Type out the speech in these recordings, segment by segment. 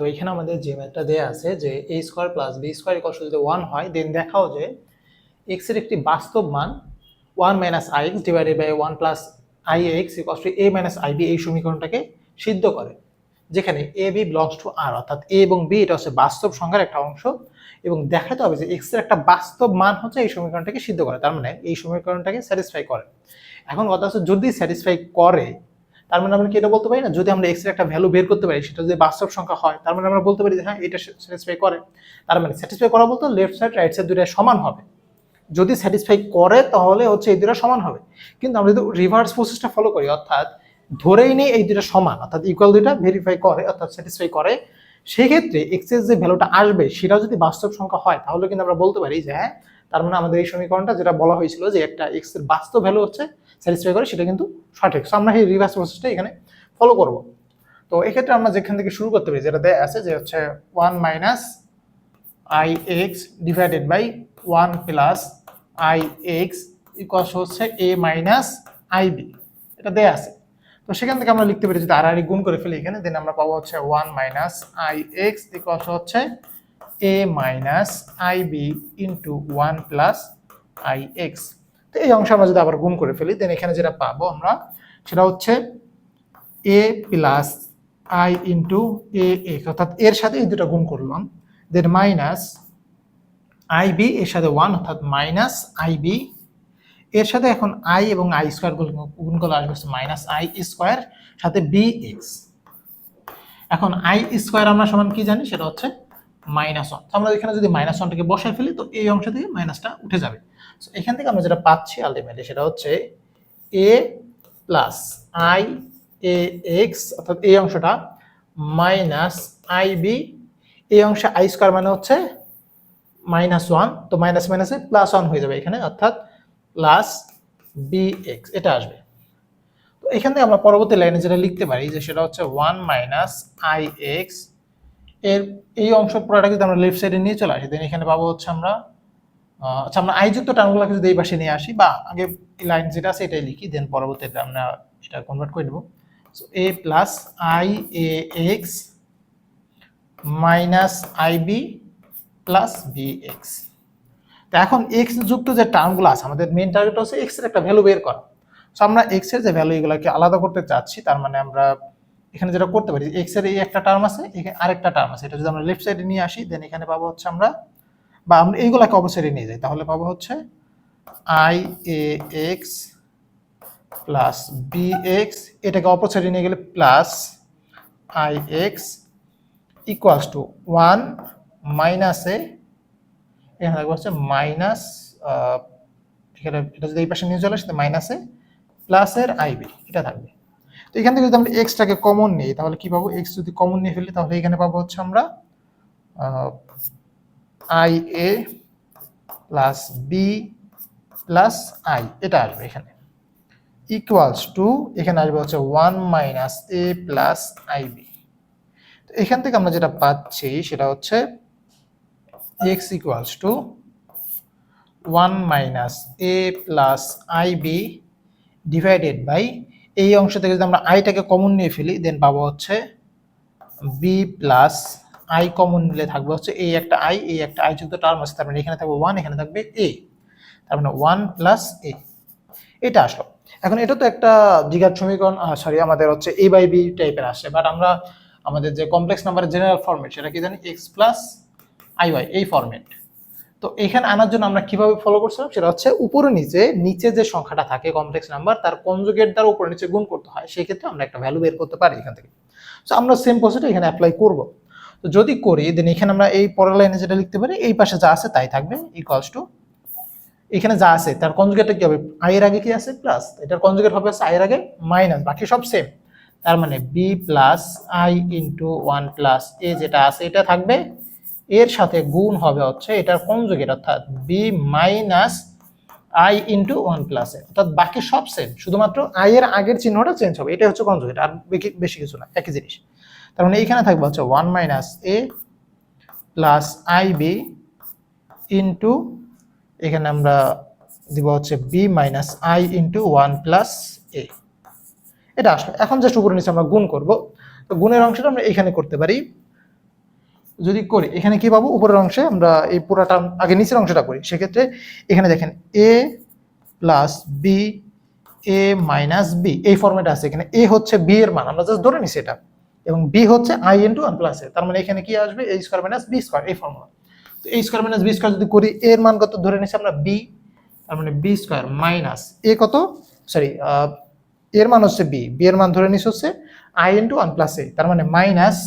তো এখানে আমাদের যে ম্যাথটা দেওয়া আছে যে A square plus B square equals যদি ওয়ান হয় দেন দেখাও যে এক্সের একটি বাস্তব মান one minus I X divided by one plus I X equals to A minus I B এই সমীকরণটাকে সিদ্ধ করে, যেখানে A B belongs to R অর্থাৎ এ এবং বি এটা হচ্ছে বাস্তব সংখ্যার একটা অংশ এবং দেখাতে হবে যে এক্সের একটা বাস্তব মান হচ্ছে এই সমীকরণটাকে সিদ্ধ করে, তার মানে এই সমীকরণটাকে স্যাটিসফাই করে। এখন কথা হচ্ছে যদি স্যাটিসফাই করে তার মানে আমরা কি এটা বলতে পারি না? যদি আমরা এক্সের একটা ভ্যালু বের করতে পারি, সেটা যদি বাস্তব সংখ্যা হয়, তার মানে আমরা বলতে পারি যে হ্যাঁ এটা স্যাটিসফাই করে। তার মানে স্যাটিসফাই করা বলতে লেফট সাইড রাইট সাইড দুইটা সমান হবে। যদি স্যাটিসফাই করে, তাহলে হচ্ছে এই দুটো সমান হবে। কিন্তু আমরা যদি রিভার্স প্রসেসটা ফলো করি, অর্থাৎ ধরেই নেই এই দুটো সমান, অর্থাৎ ইকুয়াল দুইটা ভেরিফাই করে, অর্থাৎ স্যাটিসফাই করে, সেক্ষেত্রে এক্সের যে ভ্যালুটা আসবে সেটা যদি বাস্তব সংখ্যা হয়, তাহলে কিন্তু আমরা বলতে পারি যে হ্যাঁ তার মানে আমাদের এই সমীকরণটা যেটা বলা হয়েছিল যে একটা এক্সের বাস্তব ভ্যালু হচ্ছে স্যাটিসফাই করে সেটা কিন্তু সঠিক। সো আমরা এই রিভার্স প্রসেসটা এখানে ফলো করব। তো এক্ষেত্রে আমরা যেখান থেকে শুরু করতে পারি, যেটা দেয়া আছে যে হচ্ছে one minus I X divided by one plus I X equals হচ্ছে এ মাইনাস আই বি এটা দেয়া আছে। তো সেখান থেকে আমরা লিখতে পারি যদি আর গুণ করে ফেলি এখানে দেন আমরা পাবো হচ্ছে one minus I X equals হচ্ছে I B into one plus I X তো এই অংশ আমরা যদি আবার গুণ করে ফেলি দেন এখানে যেটা পাবো আমরা, সেটা হচ্ছে A plus I into A X অর্থাৎ এর সাথে এই দুটো গুণ করলাম দেন মাইনাস আই বি এর সাথে ওয়ান অর্থাৎ মাইনাস আই বি এর সাথে এখন আই এবং আই স্কোয়ার গুণ করলে আসবে মাইনাস আই স্কোয়ার সাথে বি এক্স এখন আই স্কোয়ার আমরা সমান কি জানি? সেটা হচ্ছে মাইনাস ওয়ান আমরা এখানে যদি মাইনাস ওয়ানটাকে বসায় ফেলি, তো এই অংশ থেকে মাইনাসটা উঠে যাবে। এখান থেকে আমরা যেটা পাচ্ছি আলটিমেটলি সেটা হচ্ছে A plus I A X অর্থাৎ এই অংশটা মাইনাস আই বি এই অংশে আই স্কোয়ার মানে হচ্ছে মাইনাস ওয়ান তো মাইনাস মাইনাসে প্লাস ওয়ান হয়ে যাবে এখানে, অর্থাৎ প্লাস বি এক্স এটা আসবে। তো এখান থেকে আমরা পরবর্তী লাইনে যেটা লিখতে পারি যে সেটা হচ্ছে ওয়ান মাইনাস আই এক্সের এই অংশ পুরোটা যদি আমরা লেফট সাইডে নিয়ে চলে আসি দেন এখানে পাবো হচ্ছে আমরা আচ্ছা আমরা আইযুক্ত টার্মগুলোকে যদি এই পাশে নিয়ে আসি, বা আগে লাইন যেটা আছে এটাই লিখি দেন পরবর্তীতে আমরা এটা কনভার্ট করে নেব। So A plus I A X minus I B plus B X তো এখন এক্স যুক্ত যে টার্মগুলো আছে, আমাদের মেন টার্গেট হচ্ছে এক্সের একটা ভ্যালু বের করা। সো আমরা এক্সের যে ভ্যালু এগুলোকে আলাদা করতে চাচ্ছি, তার মানে আমরা এখানে যেটা করতে পারি এক্সের এই একটা টার্ম আছে, এখানে আরেকটা টার্ম আছে। এটা যদি আমরা লেফট সাইডে নিয়ে আসি দেন এখানে পাবো হচ্ছে আমরা বা আমরা এইগুলাকে অপর সাইডে নিয়ে যাই। তাহলে পাবো হচ্ছে I A X plus B X এটাকে অপর সাইডে নিয়ে গেলে plus I X equals to one minus A এখানে থাকবে হচ্ছে মাইনাস এখানে এটা যদি এই পাশে নিয়ে চলে আসে মাইনাসে প্লাসের আইবি এটা থাকবে। তো এখান থেকে যদি আমরা এক্সটাকে কমন নিই, তাহলে কি পাবো? এক্স যদি কমন নিয়ে ফেলি, তাহলে এখানে পাবো হচ্ছে আমরা I A plus B plus I এটা আসবে এখানে। ইকুয়ালস টু এখানে আসবে হচ্ছে one minus A plus I B তো এখান থেকে আমরা যেটা পাচ্ছি সেটা হচ্ছে x equals to 1 minus a plus ib divided by এই অংশ থেকে যদি আমরা আইটাকে কমন নিয়ে ফেলি দেন পাবো হচ্ছে b প্লাস আই কমন নিলে থাকবে হচ্ছে এই একটা আই এই একটা আই যুক্ত টার্ম আছে, তার মানে এখানে থাকবে ওয়ান এখানে থাকবে এ তার মানে ওয়ান প্লাস এ এটা আসলো। এখন এটা তো একটা দ্বিঘাত সমীকরণ সরি আমাদের হচ্ছে এ বাই বি টাইপের আসে বাট আমরা আমাদের যে কমপ্লেক্স নাম্বারের জেনারেল ফরম্যাট সেটা কি জানি? এক্স প্লাস আই ওয়াই এই ফরম্যাট তো এখানে আনার জন্য আমরা কীভাবে ফলো করছিলাম? সেটা হচ্ছে উপরে নিচে নিচে যে সংখ্যাটা থাকে কমপ্লেক্স নাম্বার তার কনজুগেট দ্বারা উপরে নিচে গুণ করতে হয় সেই ক্ষেত্রে আমরা একটা ভ্যালু বের করতে পারি এখান থেকে। তো আমরা সেম প্রসেসটা এখানে অ্যাপ্লাই করব। তো যদি করি দেন এখানে আমরা এই পরের লাইনে যেটা লিখতে পারি, এই পাশে যা আছে তাই থাকবে ইকুয়ালস টু এখানে যা আছে, তার কনজুগেটটা কি হবে? আই এর আগে কি আছে? প্লাস এটার কনজুগেট হবে আই এর আগে মাইনাস বাকি সব সেম তার মানে B plus I into one plus A যেটা আছে, এটা থাকবে। এর সাথে গুণ হবে হচ্ছে এটার কনজুগেট অর্থাৎ B minus I into one plus A অর্থাৎ বাকি সব সেম শুধুমাত্র আই এর আগের চিহ্নটা চেঞ্জ হবে। এটা হচ্ছে কনজুগেট আর বেশি কিছু না, একই জিনিস। তার মানে এইখানে থাকবে হচ্ছে one minus A plus I B into এখানে আমরা দিব হচ্ছে B minus I into one plus A এটা আসলো। এখন জাস্ট উপরে নিচে আমরা গুণ করব। তো গুণের অংশটা আমরা এখানে করতে পারি। যদি করি, এখানে কি পাবো? উপরের অংশে আমরা এই পুরাটা আগে নিচের অংশটা করি। সেক্ষেত্রে এখানে দেখেন A plus B A minus B এই ফর্মেট আছে। এখানে এ হচ্ছে বি এর মান। আমরা জাস্ট ধরে নিছি এটা। এবং বি হচ্ছে i into one plus a তার মানে এখানে কি আসবে? A square minus b square এই ফর্মুলা তো এই স্কোয়ার মাইনাস বি স্কোয়ার যদি করি, এর মান কত? ধরে নিছি আমরা বি তার মানে বি স্কোয়ার মাইনাস এ কত? সরি এর মান হচ্ছে বি বি এর মান ধরে নিছি হচ্ছে i into one plus a তার মানে minus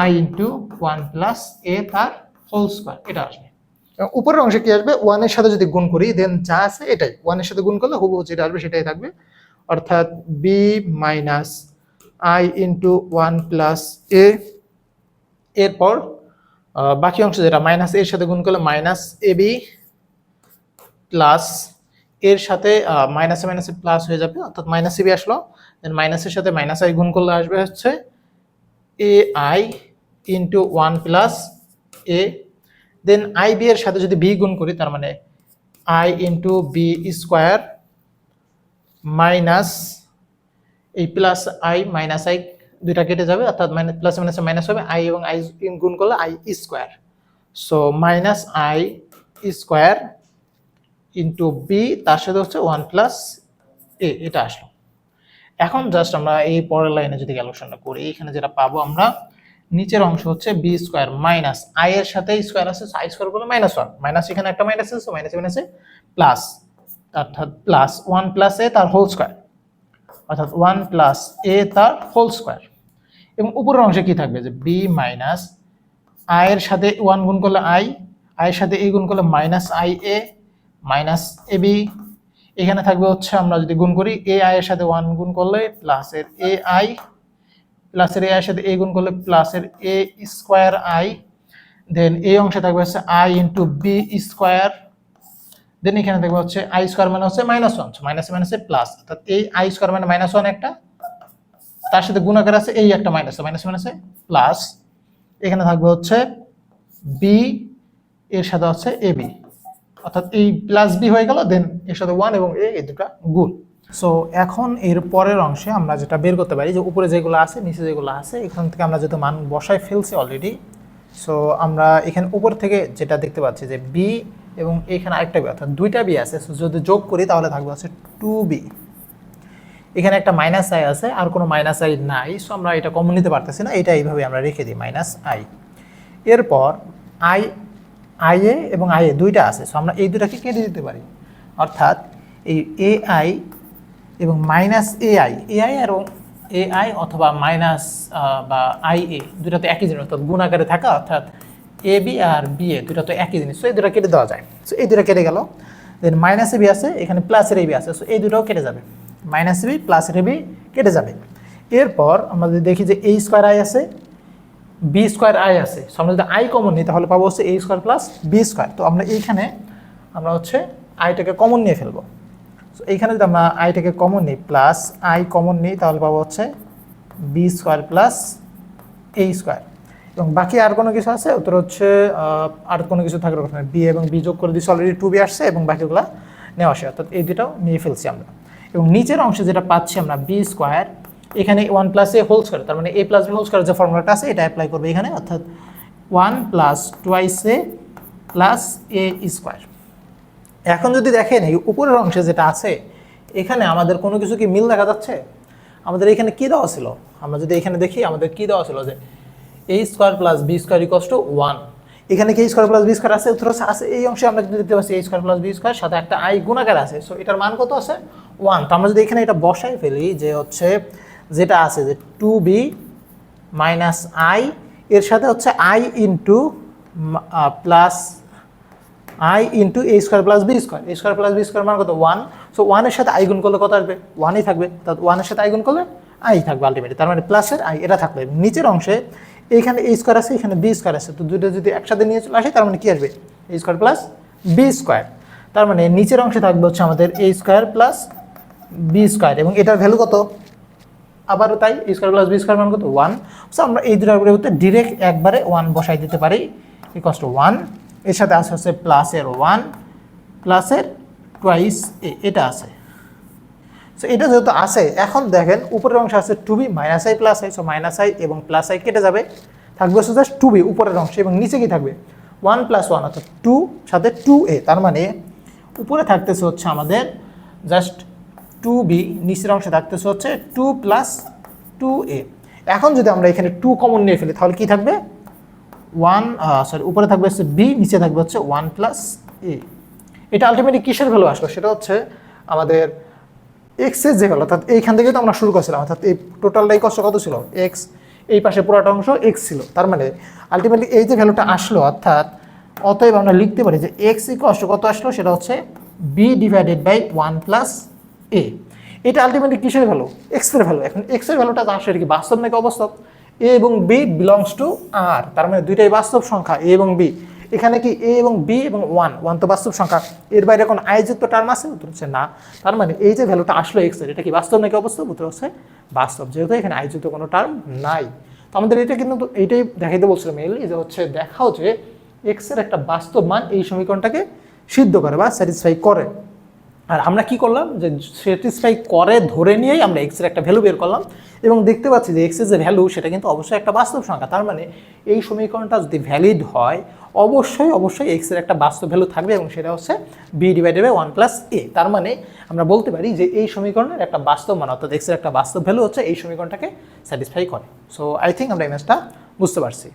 i into one plus a তার হোল স্কোয়ার এটা আসবে। উপরের অংশে কি আসবে? ওয়ানের সাথে যদি গুণ করি দেন যা আছে এটাই। ওয়ানের সাথে গুণ করলে হুবহু যেটা আসবে সেটাই থাকবে। অর্থাৎ b minus i into one plus a এরপর বাকি অংশ যেটা মাইনাস এর সাথে গুণ করলে মাইনাস এ বি প্লাস এর সাথে মাইনাসে মাইনাসে প্লাস হয়ে যাবে, অর্থাৎ মাইনাস বি আসলো দেন মাইনাসের সাথে মাইনাস আই গুণ করলে আসবে হচ্ছে a i into one plus a then i b এর সাথে যদি বি গুণ করি, তার মানে i into b square minus এই প্লাস আই মাইনাস আই দুইটা কেটে যাবে, অর্থাৎ প্লাস মাইনাসে মাইনাস হবে আই এবং আই গুণ করলে i square so minus i square into b তার সাথে হচ্ছে ওয়ান প্লাস এ এটা আসলো। এখন জাস্ট আমরা এই পরের লাইনে যদি ক্যালকুলেশনটা করি, এখানে যেটা পাবো আমরা, নিচের অংশ হচ্ছে বি স্কোয়ার মাইনাস আই এর সাথে স্কোয়ার আছে আই স্কোয়ার করলে মাইনাস ওয়ান মাইনাস এখানে একটা মাইনাস আছে মাইনাস মাইনাসে প্লাস অর্থাৎ প্লাস ওয়ান প্লাস এ তার হোল স্কোয়ার অর্থাৎ ওয়ান প্লাস এ তার হোল স্কোয়ার এবং উপরের অংশে কি থাকবে? যে বি মাইনাস আয়ের সাথে ওয়ান গুণ করলে আই আয়ের সাথে এ গুণ করলে minus i a minus a b এখানে থাকবে হচ্ছে আমরা যদি গুণ করি এ আই এর সাথে ওয়ান গুণ করলে প্লাসের এ আই প্লাসের এ আই এর সাথে এ গুণ করলে প্লাসের এ স্কোয়ার আই দেন এই অংশে থাকবে হচ্ছে i into b square then এখানে দেখব হচ্ছে আই স্কোয়ার মানে হচ্ছে মাইনাস ওয়ান মাইনাস মাইনাসে প্লাস অর্থাৎ এই আই স্কোয়ার মানে মাইনাস ওয়ান একটা, তার সাথে গুণাকার আছে এই একটা মাইনাস মাইনাস মাইনাসে প্লাস এখানে থাকবে হচ্ছে বি এর সাথে হচ্ছে এ বি অর্থাৎ এই প্লাস বি হয়ে গেল দেন এর সাথে ওয়ান এবং এ এই দুটা গুণ। সো এখন এর পরের অংশে আমরা যেটা বের করতে পারি, যে উপরে যেগুলো আছে, নিচে যেগুলো আছে, এখান থেকে আমরা যেহেতু মান বসায় ফেলছি অলরেডি সো আমরা এখানে উপর থেকে যেটা দেখতে পাচ্ছি যে বি এবং এখানে আরেকটা বি, অর্থাৎ দুইটা বি আছে যদি যোগ করি তাহলে থাকবে হচ্ছে টু বি এখানে একটা মাইনাস আই আছে, আর কোনো মাইনাস আই নাই সো আমরা এটা কমন নিতে পারতেছি না, এটা এইভাবে আমরা রেখে দিই মাইনাস আই এরপর আই আই এ এবং আই এ দুইটা আছে সো আমরা এই দুটাকে কেটে দিতে পারি। অর্থাৎ এই এ আই এবং minus a i a i এবং এ আই অথবা মাইনাস বা আই এ দুটা তো একই জিনিস, অর্থাৎ গুণ আকারে থাকা, অর্থাৎ A B R B A দুটা তো একই জিনিস। সো এই দুটা কেটে দেওয়া যায়। সো এই দুটা কেটে গেল। দেন মাইনাস এ বি আছে, এখানে প্লাসের এ বি আছে। সো এই দুটাও কেটে যাবে। মাইনাস এ বি প্লাসের বি কেটে যাবে। এরপর আমরা যদি দেখি যে এ স্কোয়ার আই আছে বি স্কোয়ার আই আছে। সো আমরা যদি আই কমন নিই, তাহলে পাবো হচ্ছে এ স্কোয়ার প্লাস বি স্কোয়ার তো আমরা এইখানে, আমরা হচ্ছে আইটাকে কমন নিয়ে ফেলব। সো এইখানে যদি আমরা আইটাকে কমন নিই প্লাস আই কমন নিই, তাহলে পাবো হচ্ছে b square plus a square এবং বাকি আর কোনো কিছু আছে? উত্তর হচ্ছে আর কোনো কিছু থাকার কথা নয় বি এবং বি যোগ করে দিচ্ছি অলরেডি টু বি আসছে এবং বাকিগুলো নেওয়া আসে। অর্থাৎ এই দুটাও নিয়ে ফেলছি আমরা। এবং নিচের অংশে যেটা পাচ্ছি আমরা বি স্কোয়ার এখানে one plus a whole square তার মানে a plus b whole square যে ফর্মুলাটা আছে, এটা অ্যাপ্লাই করবে এখানে, অর্থাৎ one plus twice a plus a square এখন যদি দেখেন, এই উপরের অংশে যেটা আছে, এখানে আমাদের কোনো কিছু কি মিল দেখা যাচ্ছে? আমাদের এখানে কি দেওয়া ছিল? আমরা যদি এখানে দেখি, আমাদের কি দেওয়া ছিল যে a square plus b square equals to one এখানে কি স্কোয়ার প্লাস বি স্কোয়ার আছে? উত্তর আছে। এই অংশে আমরা কিন্তু দেখতে পাচ্ছি a square plus b square সাথে একটা আই গুণাকার আছে। সো এটার মান কত আছে? ওয়ান তো আমরা যদি এখানে এটা বসাই ফেলি যে হচ্ছে, যেটা আছে যে টু বি মাইনাস আই এর সাথে হচ্ছে i into plus i into a square plus b square a square plus b square মান কত? ওয়ান সো ওয়ানের সাথে আই গুণ করলে কত আসবে? ওয়ানই থাকবে। অর্থাৎ ওয়ানের সাথে আই গুণ করলে আই থাকবে আলটিমেটলি তার মানে প্লাসের আই এটা থাকবে। নিচের অংশে এইখানে এ স্কোয়ার আছে, এখানে বি স্কোয়ার আছে। তো দুটো যদি একসাথে নিয়ে চলে আসে, তার মানে কি আসবে? A square plus b square তার মানে নিচের অংশে থাকবে হচ্ছে আমাদের a square plus b square এবং এটার ভ্যালু কত? আবারও তাই a square plus b square মান কত? ওয়ান সো আমরা এই দুটার পরিবর্তে ডিরেক্ট একবারে ওয়ান বসাই দিতে পারি। ইকস টু ওয়ানের সাথে আছে হচ্ছে প্লাসের ওয়ান প্লাসের টুয়াইস এ। এটা আছে। সো এটা যেহেতু আছে, এখন দেখেন উপরের অংশ আছে two b minus i plus i so minus i এবং প্লাস আই কেটে যাবে। থাকবে হচ্ছে জাস্ট টু বি উপরের অংশে এবং নিচে কি থাকবে? ওয়ান প্লাস ওয়ান অর্থাৎ টু সাথে টু এ তার মানে উপরে থাকতেছে হচ্ছে আমাদের জাস্ট টু বি নিচের অংশে থাকতেছে হচ্ছে টু প্লাস টু এ এখন যদি আমরা এখানে টু কমন নিয়ে ফেলি, তাহলে কী থাকবে? ওয়ান সরি উপরে থাকবে হচ্ছে বি নিচে থাকবে হচ্ছে ওয়ান প্লাস এ এটা আলটিমেটলি কিসের ভ্যালু আসলো? সেটা হচ্ছে আমাদের এক্সের যে ভ্যালু অর্থাৎ এইখান থেকে তো আমরা শুরু করছিলাম, অর্থাৎ এই টোটালটাই কষ্ট কত ছিল? এক্স এই পাশে পুরোটা অংশ এক্স ছিল। তার মানে আলটিমেটলি এই যে ভ্যালুটা আসলো, অর্থাৎ অতএব আমরা লিখতে পারি যে এক্স কষ্ট কত আসলো? সেটা হচ্ছে b divided by one plus a এটা আলটিমেটলি কিসের ভ্যালু এক্সের ভ্যালু এখন এক্সের ভ্যালুটা এটা কি বাস্তব নাকি অবাস্তব? এ এবং বি বিলংস টু আর তার মানে দুইটাই বাস্তব সংখ্যা এ এবং বি এখানে কি এ এবং বি এবং ওয়ান ওয়ান তো বাস্তব সংখ্যা। এর বাইরে কোনো আয়োযুক্ত টার্ম আছে, উত্তর হচ্ছে না। তার মানে এই যে ভ্যালুটা আসলো এক্সের, এটা কি বাস্তব নাকি অবাস্তব? উত্তর হচ্ছে বাস্তব, যেহেতু এখানে আয়োজিত কোনো টার্ম নাই। তো আমাদের এটা কিন্তু এইটাই দেখাইতে বলছিলাম মেইনলি যে হচ্ছে দেখাও যে এক্সের একটা বাস্তব মান এই সমীকরণটাকে সিদ্ধ করে বা স্যাটিসফাই করে। আর আমরা কি করলাম? যে স্যাটিসফাই করে ধরে নিয়েই আমরা এক্সের একটা ভ্যালু বের করলাম এবং দেখতে পাচ্ছি যে এক্সের যে ভ্যালু সেটা কিন্তু অবশ্যই একটা বাস্তব সংখ্যা। তার মানে এই সমীকরণটা যদি ভ্যালিড হয় অবশ্যই অবশ্যই এক্সের একটা বাস্তব ভ্যালু থাকবে এবং সেটা হচ্ছে b divided by one plus a তার মানে আমরা বলতে পারি যে এই সমীকরণের একটা বাস্তব মান, অর্থাৎ এক্সের একটা বাস্তব ভ্যালু হচ্ছে এই সমীকরণটাকে স্যাটিসফাই করে। সো আই থিঙ্ক আমরা ইমেজটা বুঝতে পারছি।